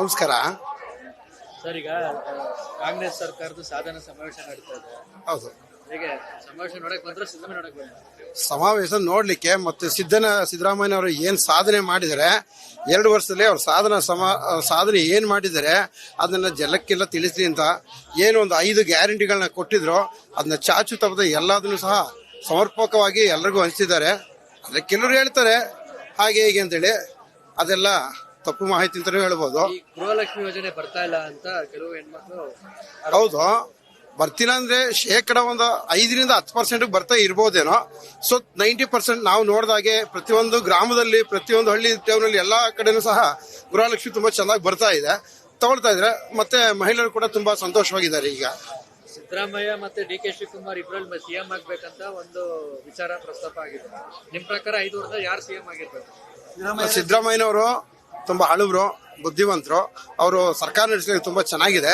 ನಮಸ್ಕಾರ. ಸರ್ ಈಗ ಕಾಂಗ್ರೆಸ್ ಸರ್ಕಾರದ ಸಾಧನ ಸಮಾವೇಶ ನಡೀತಾ ಇದೆ. ಹೌದು. ಹೇಗೆ? ಸಮಾವೇಶ ನೋಡಕ್ ಬಂದ್ರೆ ಸಿದ್ದರಾಮಯ್ಯ ನೋಡಕ್ ಬಂದ್ರೆ? ಸಮಾವೇಶ ನೋಡ್ಲಿಕ್ಕೆ ಮತ್ತೆ ಸಿದ್ದನ ಸಿದ್ದರಾಮಯ್ಯ ಅವರು ಏನ್ ಸಾಧನೆ ಮಾಡಿದರೆ ಎರಡು ವರ್ಷದಲ್ಲಿ ಅವ್ರ ಸಾಧನ ಸಮ ಸಾಧನೆ ಏನ್ ಮಾಡಿದರೆ ಅದನ್ನ ಜಲಕ್ಕೆಲ್ಲ ತಿಳಿಸಿ ಅಂತ ಏನು ಒಂದು ಐದು ಗ್ಯಾರಂಟಿಗಳನ್ನ ಕೊಟ್ಟಿದ್ರು ಅದನ್ನ ಚಾಚು ತಪ್ಪದೆ ಎಲ್ಲದನ್ನು ಸಹ ಸಮರ್ಪಕವಾಗಿ ಎಲ್ರಿಗೂ ಹಂಚಿದ್ದಾರೆ. ಅದೇ ಕೆಲವರು ಹೇಳ್ತಾರೆ ಹಾಗೆ ಹೀಗೆ ಅಂತೇಳಿ. ಅದೆಲ್ಲ ತಪ್ಪು ಮಾಹಿತಿ ಅಂತಾನೆ ಹೇಳ್ಬೋದು. ಈ ಗೃಹಲಕ್ಷ್ಮಿ ಯೋಜನೆ ಬರ್ತಾ ಇಲ್ಲ ಅಂತ ಕೆಲವು ಹೆಣ್ಮಕ್ಳು ಹೌದು. ಬರ್ತಿಲ್ಲ ಅಂದ್ರೆ ಶೇಕಡ ಒಂದು ಐದರಿಂದ ಹತ್ತು ಪರ್ಸೆಂಟ್ ಬರ್ತಾ ಇರ್ಬೋದೇನೋ. ಸೊ ನೈಂಟಿ ಪರ್ಸೆಂಟ್ ನಾವು ನೋಡಿದಾಗೆ ಪ್ರತಿಯೊಂದು ಗ್ರಾಮದಲ್ಲಿ ಪ್ರತಿಯೊಂದು ಹಳ್ಳಿ ಟೌನಲ್ಲಿ ಎಲ್ಲಾ ಕಡೆನೂ ಸಹ ಗೃಹಲಕ್ಷ್ಮಿ ತುಂಬಾ ಚೆನ್ನಾಗಿ ಬರ್ತಾ ಇದೆ. ತಗೊಳ್ತಾ ಇದ್ರೆ ಮತ್ತೆ ಮಹಿಳೆಯರು ಕೂಡ ತುಂಬಾ ಸಂತೋಷವಾಗಿದ್ದಾರೆ ಈಗ. ಸಿದ್ದರಾಮಯ್ಯ ಮತ್ತೆ D K Shivakumar C CM ಆಗ್ಬೇಕಂತ ಒಂದು ವಿಚಾರ ಪ್ರಸ್ತಾಪ ಆಗಿದೆ. ನಿಮ್ ಪ್ರಕಾರ ಐದು ವರ್ಷ ಯಾರು ಸಿಎಂ ಆಗಿರ್ಬೇಕು? ಸಿದ್ದರಾಮಯ್ಯನವರು ತುಂಬಾ ಹಳುವರು ಬುದ್ಧಿವಂತರು. ಅವರು ಸರ್ಕಾರ ನಡೆಸಿದ್ರೆ ತುಂಬಾ ಚೆನ್ನಾಗಿದೆ.